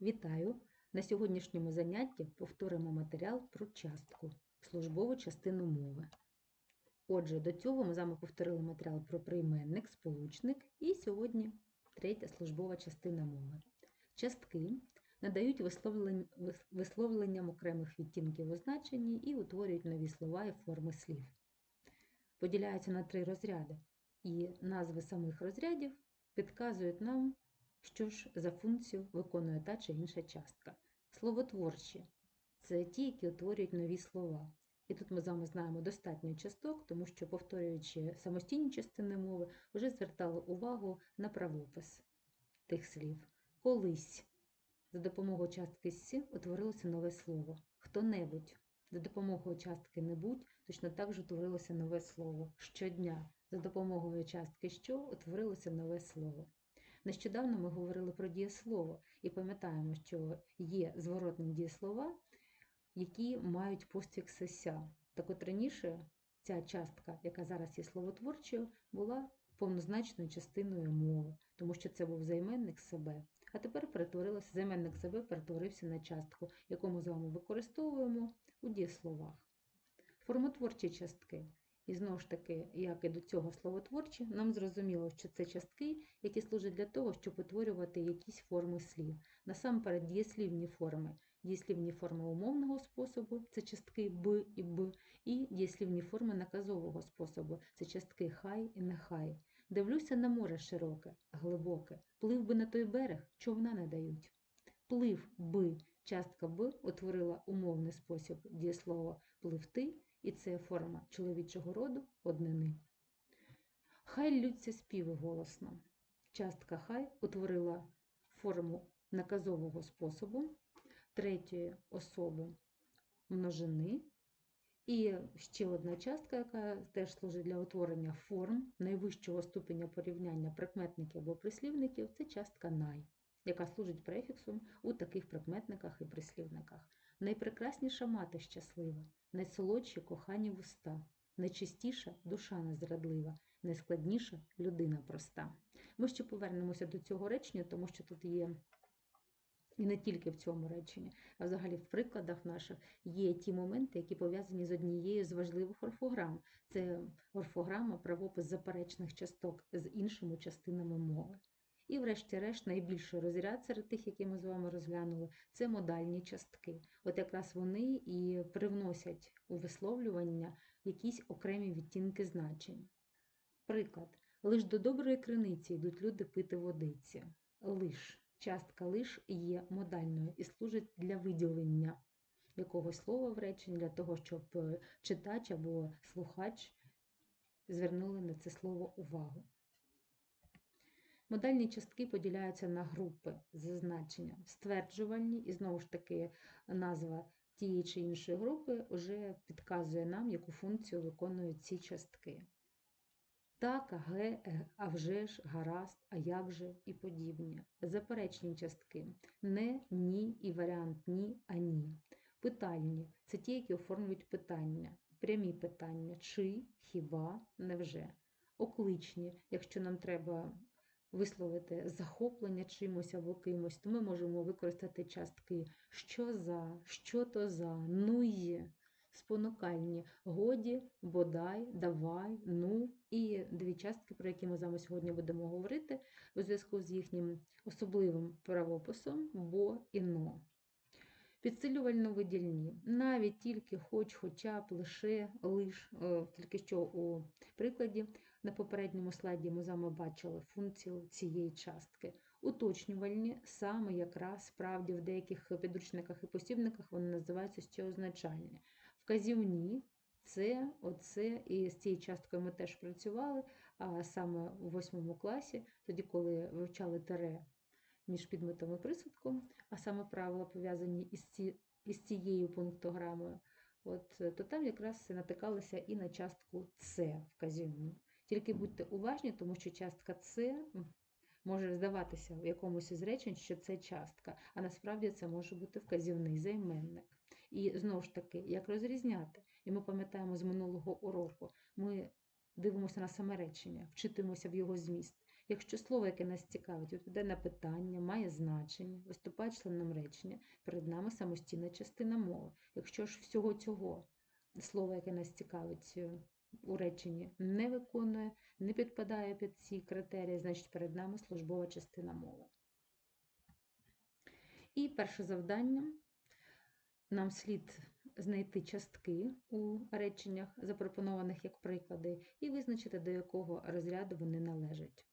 Вітаю! На сьогоднішньому занятті повторимо матеріал про частку, службову частину мови. Отже, до цього ми з вами повторили матеріал про прийменник, сполучник і сьогодні третя службова частина мови. Частки надають висловленням окремих відтінків у значенні і утворюють нові слова і форми слів. Поділяються на три розряди, і назви самих розрядів підказують нам, що ж за функцію виконує та чи інша частка. Словотворчі це ті, які утворюють нові слова. І тут ми з вами знаємо достатньо часток, тому що, повторюючи самостійні частини мови, вже звертали увагу на правопис тих слів. Колись за допомогою частки «сі» утворилося нове слово. Хто-небудь за допомогою частки «небудь» точно так же утворилося нове слово. Щодня за допомогою частки що утворилося нове слово. Нещодавно ми говорили про дієслово і пам'ятаємо, що є зворотні дієслова, які мають постфікс «ся». Так от раніше ця частка, яка зараз є словотворчою, була повнозначною частиною мови, тому що це був займенник себе. А тепер перетворилося, займенник себе перетворився на частку, яку ми з вами використовуємо у дієсловах. Формотворчі частки. І знову ж таки, як і до цього словотворчі, нам зрозуміло, що це частки, які служать для того, щоб утворювати якісь форми слів. Насамперед, дієслівні форми. Дієслівні форми умовного способу це частки б і б, і дієслівні форми наказового способу це частки хай і нехай. Дивлюся на море широке, глибоке, плив би на той берег, човна не дають. Плив би, частка б утворила умовний спосіб дієслова пливти, і це форма чоловічого роду однини. Хай лються співи голосно. Частка хай утворила форму наказового способу третьої особи множини. І ще одна частка, яка теж служить для утворення форм найвищого ступеня порівняння прикметників або прислівників, це частка най, яка служить префіксом у таких прикметниках і прислівниках. Найпрекрасніша мати щаслива, найсолодші кохані вуста, найчистіша душа незрадлива, найскладніша людина проста. Ми ще повернемося до цього речення, тому що тут є і не тільки в цьому реченні, а взагалі в прикладах наших є ті моменти, які пов'язані з однією з важливих орфограм. Це орфограма, правопис заперечних часток з іншими частинами мови. І, врешті-решт, найбільший розряд серед тих, які ми з вами розглянули, це модальні частки. От якраз вони і привносять у висловлювання якісь окремі відтінки значень. Приклад: лиш до доброї криниці йдуть люди пити водиці. Лиш. Частка лиш є модальною і служить для виділення якогось слова в реченні, для того, щоб е, читач або слухач звернули на це слово увагу. Модальні частки поділяються на групи з значенням стверджувальні, і знову ж таки назва тієї чи іншої групи вже підказує нам, яку функцію виконують ці частки. Так, ге, е, а вже ж, гаразд, а як же і подібні. Заперечні частки не, ні і варіант ні, а ні. Питальні це ті, які оформлюють питання, прямі питання чи, хіба, невже. Окличні, якщо нам треба висловити захоплення чимось або кимось, то ми можемо використати частки що за, що то за, ну й спонукальні годі, бодай, давай, ну і дві частки, про які ми з вами сьогодні будемо говорити у зв'язку з їхнім особливим правописом бо і но. Підсилювально видільні, навіть тільки хоч, хоча б, лише, лиш, е, тільки що у прикладі на попередньому слайді ми з вами бачили функцію цієї частки. Уточнювальні саме якраз справді в деяких підручниках і посібниках вони називаються ще означальні. Вказівні це, оце, і з цією часткою ми теж працювали, а саме у восьмому класі, тоді, коли вивчали тере між підметом і присудком, а саме правила пов'язані із, ці, із цією пунктограмою, от, то там якраз натикалися і на частку С вказівну. Тільки будьте уважні, тому що частка С може здаватися в якомусь із речень, що це частка, а насправді це може бути вказівний займенник. І знову ж таки, як розрізняти? І ми пам'ятаємо з минулого уроку, ми дивимося на саме речення, вчитуємося в його зміст. Якщо слово, яке нас цікавить, відповідає на питання, має значення, виступає членом речення, перед нами самостійна частина мови. Якщо ж всього цього слово, яке нас цікавить е, у реченні, не виконує, не підпадає під ці критерії, значить перед нами службова частина мови. І перше завдання нам слід знайти частки у реченнях, запропонованих як приклади, і визначити, до якого розряду вони належать.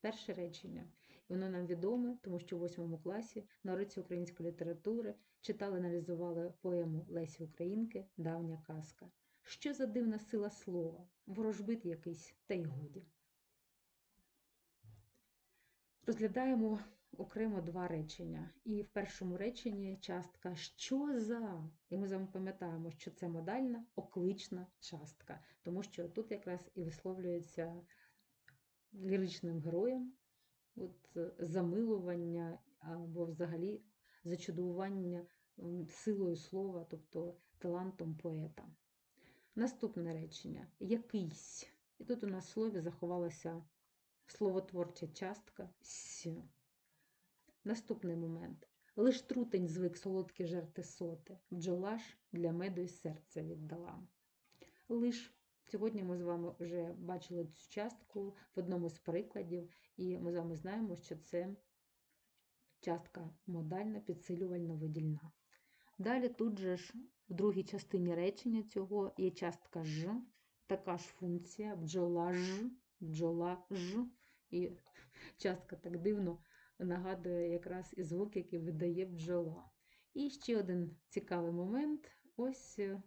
Перше речення. Воно нам відоме, тому що в 8 класі на уроці української літератури читали, аналізували поему Лесі Українки Давня казка. Що за дивна сила слова? Ворожбит якийсь, та й годі. Розглядаємо окремо два речення. І в першому реченні частка що за? І ми з пам'ятаємо, що це модальна оклична частка, тому що тут якраз і висловлюється ліричним героєм от, замилування або взагалі зачудування силою слова, тобто талантом поета. Наступне речення якийсь. І тут у нас в слові заховалася словотворча частка с. Наступний момент. Лиш трутень звик солодкі жерти соти, бджола ж для меду й серце віддала. Лиш сьогодні ми з вами вже бачили цю частку в одному з прикладів, і ми з вами знаємо, що це частка модальна, підсилювальна видільна. Далі тут же ж в другій частині речення цього є частка ж, така ж функція бджола ж, бджола ж, і частка так дивно нагадує якраз і звук, який видає бджола. І ще один цікавий момент ось е,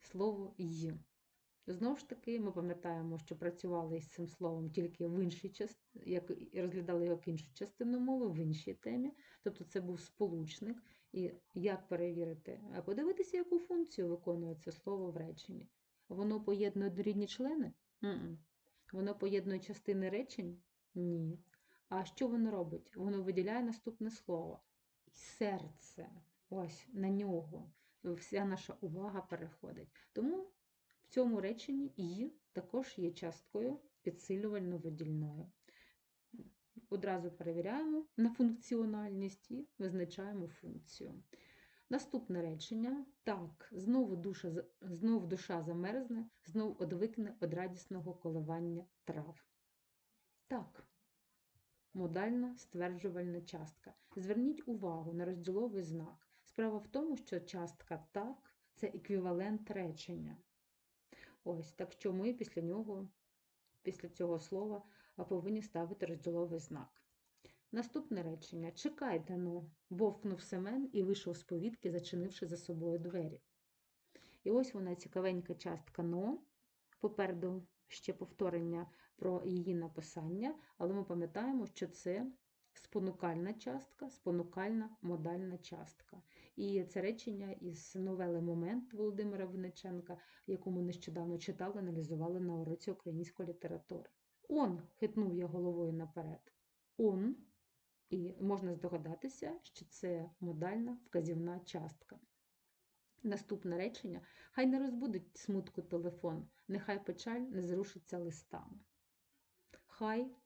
слово «й». Знову ж таки, ми пам'ятаємо, що працювали із цим словом тільки в іншій частині, як розглядали його як іншу частину мови, в іншій темі. Тобто це був сполучник. І як перевірити? Подивитися, яку функцію виконує це слово в реченні. Воно поєднує однорідні члени? М-м. Воно поєднує частини речень? Ні. А що воно робить? Воно виділяє наступне слово. Серце. Ось на нього. Вся наша увага переходить. Тому в цьому реченні «і» також є часткою підсилювально-видільною. Одразу перевіряємо на функціональність і визначаємо функцію. Наступне речення. Так, знову душа, знов душа замерзне, знов одвикне від радісного коливання трав. Так, модальна стверджувальна частка. Зверніть увагу на розділовий знак. Справа в тому, що частка так це еквівалент речення. Ось, так що ми після нього, після цього слова, а повинні ставити розділовий знак. Наступне речення. Чекайте ну, вовкнув Семен і вийшов з повітки, зачинивши за собою двері. І ось вона цікавенька частка но. Попереду ще повторення про її написання, але ми пам'ятаємо, що це спонукальна частка, спонукальна модальна частка. І це речення із новели Момент Володимира Винниченка, яку ми нещодавно читали, аналізували на уроці української літератури. Он хитнув я головою наперед. Он, і можна здогадатися, що це модальна вказівна частка. Наступне речення: хай не розбудить смутку телефон, нехай печаль не зрушиться листами. Хай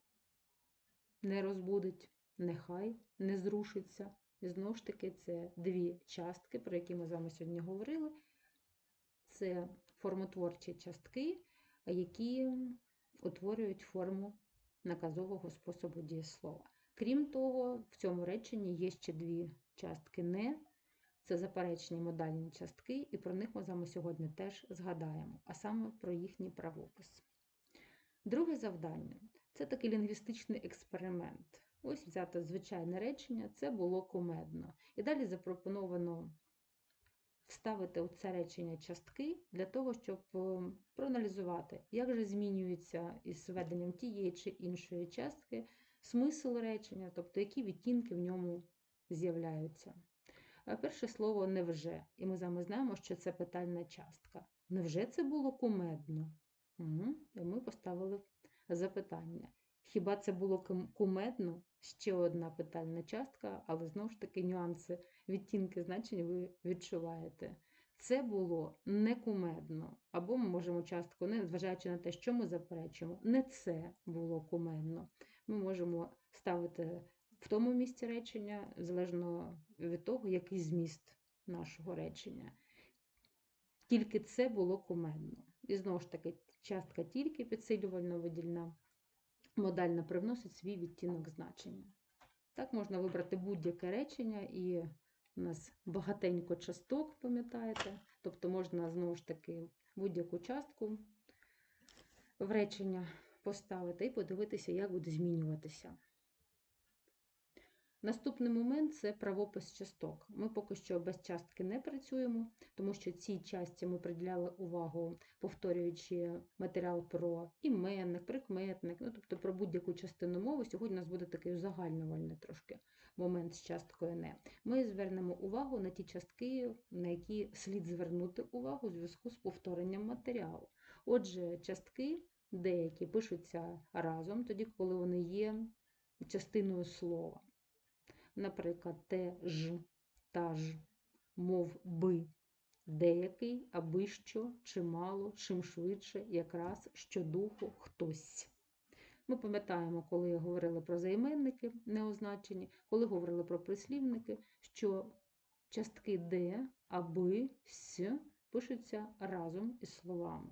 не розбудить, нехай не зрушиться. І знову ж таки, це дві частки, про які ми з вами сьогодні говорили. Це формотворчі частки, які утворюють форму наказового способу дієслова. Крім того, в цьому реченні є ще дві частки не. Це заперечні модальні частки, і про них ми з вами сьогодні теж згадаємо, а саме про їхній правопис. Друге завдання це такий лінгвістичний експеримент. Ось взято звичайне речення, це було кумедно. І далі запропоновано вставити у це речення частки для того, щоб е, проаналізувати, як же змінюється із введенням тієї чи іншої частки смисл речення, тобто які відтінки в ньому з'являються. Перше слово невже. І ми з вами знаємо, що це питальна частка. Невже це було кумедно? Угу. І ми поставили запитання. Хіба це було кумедно? Ще одна питальна частка, але знову ж таки нюанси, відтінки значень ви відчуваєте. Це було не кумедно. Або ми можемо частку, не зважаючи на те, що ми заперечуємо, не це було кумедно. ми можемо ставити в тому місці речення, залежно від того, який зміст нашого речення. Тільки це було кумедно. І знову ж таки, частка тільки підсилювально видільна, модальна привносить свій відтінок значення. Так можна вибрати будь-яке речення, і у нас багатенько часток, пам'ятаєте? Тобто можна знову ж таки будь-яку частку в речення поставити і подивитися, як буде змінюватися. Наступний момент це правопис часток. Ми поки що без частки не працюємо, тому що цій часті ми приділяли увагу, повторюючи матеріал про іменник, прикметник, ну тобто про будь-яку частину мови. Сьогодні у нас буде такий узагальнювальний трошки момент з часткою не. Ми звернемо увагу на ті частки, на які слід звернути увагу у зв'язку з повторенням матеріалу. Отже, частки деякі пишуться разом, тоді, коли вони є частиною слова наприклад, те ж, та ж, мов би, деякий, аби що, чимало, чим швидше, якраз щодуху хтось. Ми пам'ятаємо, коли говорили про займенники неозначені, коли говорили про прислівники, що частки де, аби, с пишуться разом із словами.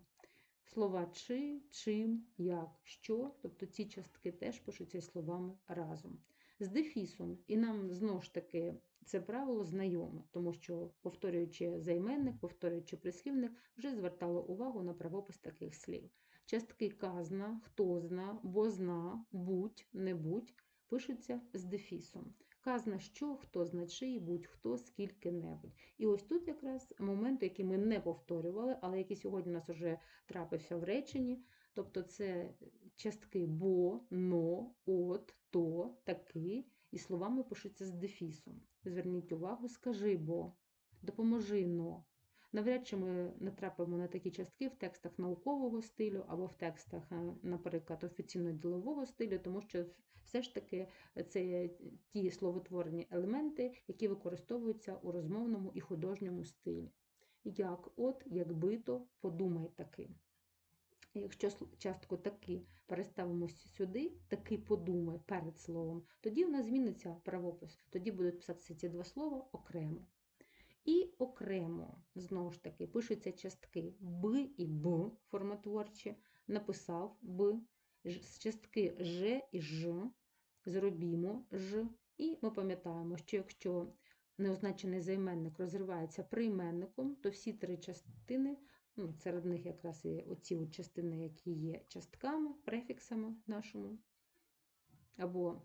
Слова чи, чим, як, що, тобто ці частки теж пишуться словами разом з дефісом. І нам знову ж таки це правило знайоме, тому що, повторюючи займенник, повторюючи прислівник, вже звертало увагу на правопис таких слів. Частки казна, хто зна, бо зна, будь, не будь пишуться з дефісом. Казна що, хто значить, будь-хто, скільки-небудь. І ось тут якраз момент, який ми не повторювали, але який сьогодні у нас вже трапився в реченні. Тобто це частки бо, но, от, то, таки, і словами пишуться з дефісом. Зверніть увагу, скажи бо, допоможи но. Навряд чи ми натрапимо на такі частки в текстах наукового стилю або в текстах, е, наприклад, офіційно-ділового стилю, тому що все ж таки це ті словотворні елементи, які використовуються у розмовному і художньому стилі. Як от, якби то, подумай таки. Якщо частку таки переставимо сюди, таки подумай перед словом, тоді в нас зміниться правопис, тоді будуть писатися ці два слова окремо. І окремо, знову ж таки, пишуться частки Б і Б формотворчі, написав Б, з частки Ж і Ж, зробімо Ж. І ми пам'ятаємо, що якщо неозначений займенник розривається прийменником, то всі три частини Ну, Серед них якраз і оці от частини, які є частками, префіксами нашому, або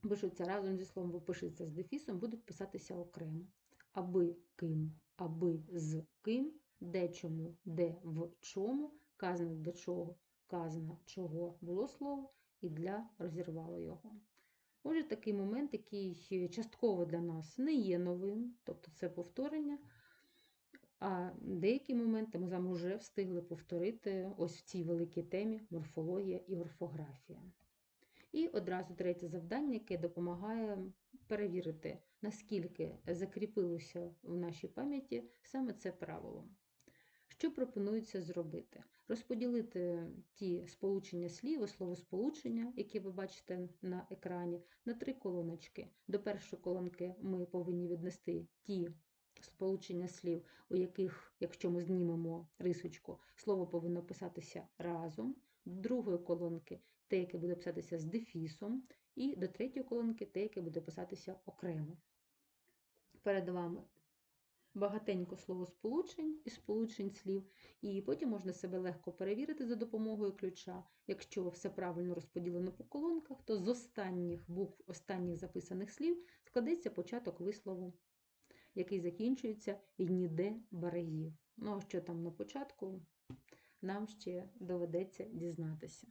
пишуться разом зі словом, або пишуться з дефісом, будуть писатися окремо. Аби ким, аби з ким, де чому, де в чому, казано до чого, казано чого було слово, і для розірвало його. Отже, такий момент, який частково для нас не є новим, тобто це повторення. А деякі моменти ми з вами вже встигли повторити ось в цій великій темі морфологія і орфографія. І одразу третє завдання, яке допомагає перевірити, наскільки закріпилося в нашій пам'яті саме це правило. Що пропонується зробити? Розподілити ті сполучення слів, словосполучення, які ви бачите на екрані, на три колоночки. До першої колонки ми повинні віднести ті сполучення слів, у яких, якщо ми знімемо рисочку, слово повинно писатися разом, до другої колонки те, яке буде писатися з дефісом, і до третьої колонки те, яке буде писатися окремо. Перед вами багатенько словосполучень і сполучень слів, і потім можна себе легко перевірити за допомогою ключа. Якщо все правильно розподілено по колонках, то з останніх букв останніх записаних слів складеться початок вислову який закінчується і ніде берегів. Ну, а що там на початку, нам ще доведеться дізнатися.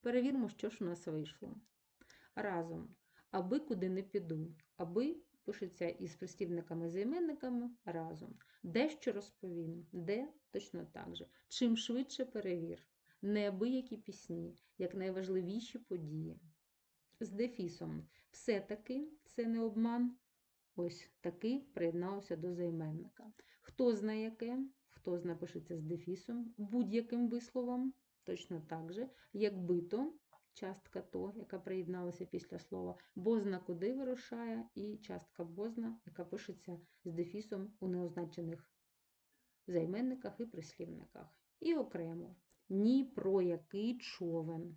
Перевіримо, що ж у нас вийшло. Разом, аби куди не піду, аби пишеться із прислівниками займенниками разом. Дещо розповім, де точно так же. Чим швидше перевір, неабиякі пісні, як найважливіші події. З дефісом все-таки це не обман, Ось такий приєднався до займенника. Хто знає яке, хто знає пишеться з дефісом, будь-яким висловом, точно так же, якби то частка то, яка приєдналася після слова, бозна куди вирушає, і частка бозна, яка пишеться з дефісом у неозначених займенниках і прислівниках. І окремо ні про який човен.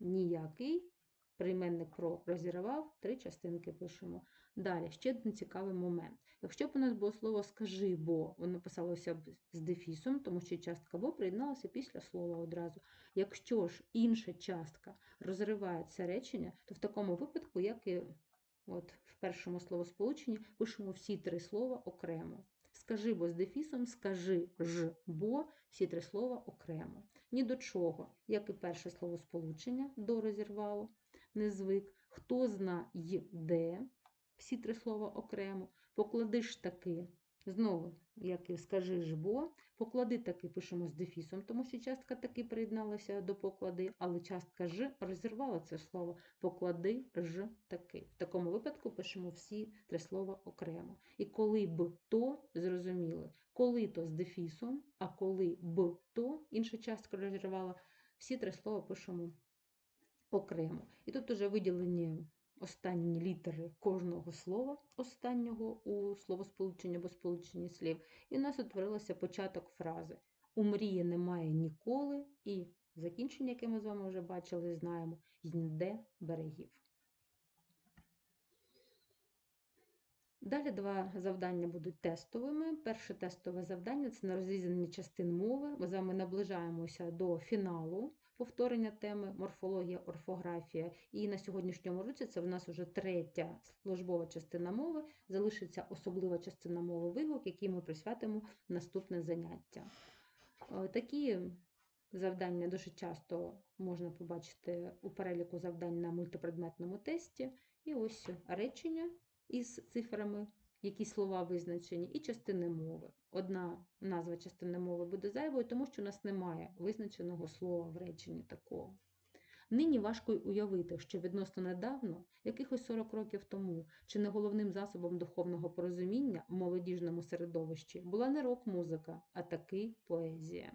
Ніякий прийменник про розірвав, три частинки пишемо. Далі, ще один цікавий момент. Якщо б у нас було слово скажи, бо воно писалося б з дефісом, тому що частка бо приєдналася після слова одразу. Якщо ж інша частка розриває це речення, то в такому випадку, як і от в першому словосполученні, пишемо всі три слова окремо. Скажи бо з дефісом, скажи ж бо, всі три слова окремо. Ні до чого, як і перше словосполучення до розірвало, не звик, хто зна й де, всі три слова окремо, поклади ж таки, знову, як і скажи ж бо, поклади таки пишемо з дефісом, тому що частка таки приєдналася до поклади, але частка ж розірвала це слово, поклади ж таки. В такому випадку пишемо всі три слова окремо. І коли б то, зрозуміли, коли то з дефісом, а коли б то, інша частка розірвала, всі три слова пишемо окремо. І тут уже виділені останні літери кожного слова, останнього у словосполученні або сполученні слів, і у нас утворилося початок фрази. У мрії немає ніколи, і закінчення, яке ми з вами вже бачили, і знаємо, й ніде берегів. Далі два завдання будуть тестовими. Перше тестове завдання це на розрізані частин мови. Ми з вами наближаємося до фіналу повторення теми морфологія, орфографія. І на сьогоднішньому році це в нас вже третя службова частина мови. Залишиться особлива частина мови вигук, якій ми присвятимо наступне заняття. Е, Такі завдання дуже часто можна побачити у переліку завдань на мультипредметному тесті. І ось речення із цифрами, які слова визначені, і частини мови. Одна назва частини мови буде зайвою, тому що у нас немає визначеного слова в реченні такого. Нині важко уявити, що відносно недавно, якихось 40 років тому, чи не головним засобом духовного порозуміння в молодіжному середовищі була не рок-музика, а таки поезія.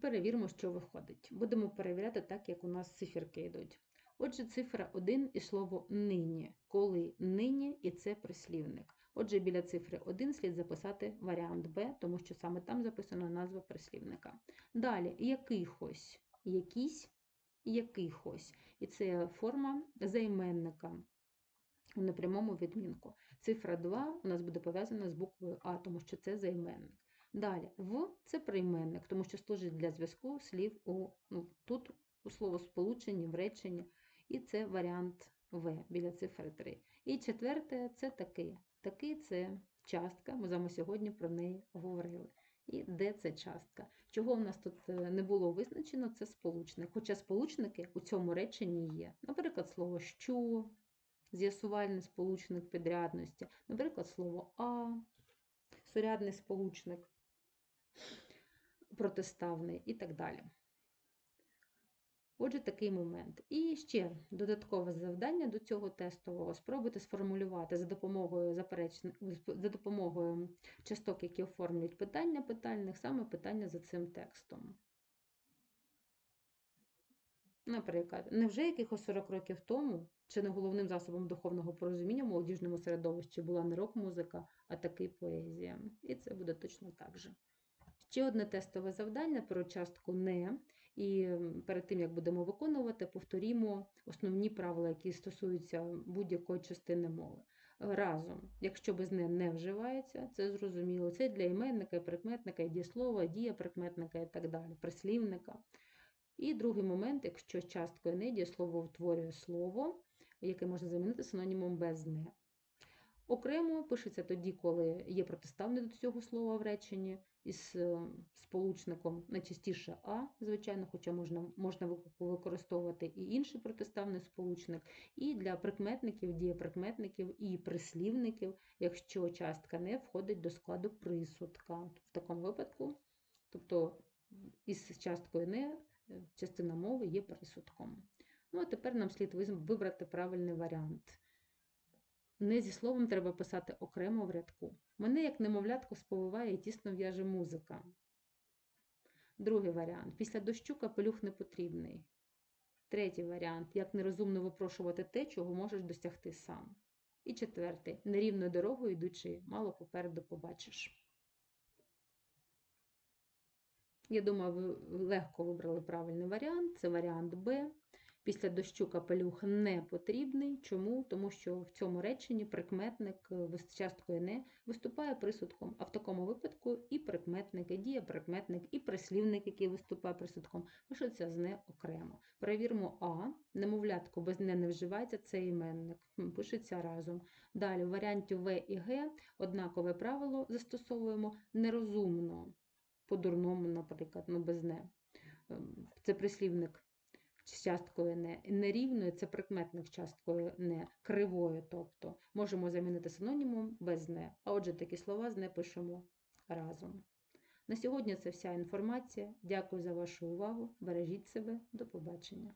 Перевіримо, що виходить. Будемо перевіряти так, як у нас циферки йдуть. Отже, цифра 1 і слово нині. Коли нині і це прислівник. Отже, біля цифри 1 слід записати варіант Б, тому що саме там записана назва прислівника. Далі якихось, якісь, якихось. І це форма займенника у непрямому відмінку. Цифра 2 у нас буде пов'язана з буквою А, тому що це займенник. Далі в це прийменник, тому що служить для зв'язку слів у, ну, тут у словосполученні, в реченні, і це варіант В біля цифри 3. І четверте це такий. Такий це частка, ми з вами сьогодні про неї говорили. І де це частка? Чого в нас тут е, не було визначено, це сполучник. Хоча сполучники у цьому реченні є. Наприклад, слово що, з'ясувальний сполучник підрядності, наприклад, слово а, сурядний сполучник протиставний і так далі. Отже, такий момент. І ще додаткове завдання до цього тестового спробуйте сформулювати за допомогою заперечних, за допомогою часток, які оформлюють питання питальних, саме питання за цим текстом. Наприклад, невже якихось 40 років тому, чи не головним засобом духовного порозуміння в молодіжному середовищі була не рок-музика, а таки поезія. І це буде точно так же. Ще одне тестове завдання про частку не. І перед тим, як будемо виконувати, повторімо основні правила, які стосуються будь-якої частини мови. Разом, якщо без не не вживається, це зрозуміло. Це для іменника, прикметника, і дієслова, дія прикметника і так далі, прислівника. І другий момент, якщо часткою не дієслово утворює слово, яке можна замінити синонімом без не. Окремо пишеться тоді, коли є протиставне до цього слова в реченні, із е, сполучником найчастіше А, звичайно, хоча можна можна використовувати і інший протиставний сполучник, і для прикметників, дієприкметників і прислівників, якщо частка не входить до складу присудка. В такому випадку, тобто із часткою не е, частина мови є присудком. Ну, а тепер нам слід вибрати правильний варіант. Не зі словом треба писати окремо в рядку. Мене, як немовлятко, сповиває і тісно в'яже музика. Другий варіант. Після дощу капелюх не потрібний. Третій варіант. Як нерозумно випрошувати те, чого можеш досягти сам. І четвертий. Нерівною дорогою йдучи, мало попереду побачиш. Я думаю, ви легко вибрали правильний варіант. Це варіант Б. Після дощу капелюх не потрібний. Чому? Тому що в цьому реченні прикметник е, з часткою не виступає присудком, а в такому випадку і прикметник, і дієприкметник, і прислівник, який виступає присудком, пишеться з не окремо. Перевіримо А. Немовлятко без не не вживається, це іменник. Пишеться разом. Далі в варіанті В і Г однакове правило застосовуємо нерозумно, по-дурному, наприклад, ну без не. Ем, Це прислівник з часткою не. Нерівною це прикметник часткою не, кривою, тобто можемо замінити синонімом без не. А отже, такі слова з не пишемо разом. На сьогодні це вся інформація. Дякую за вашу увагу. Бережіть себе. До побачення.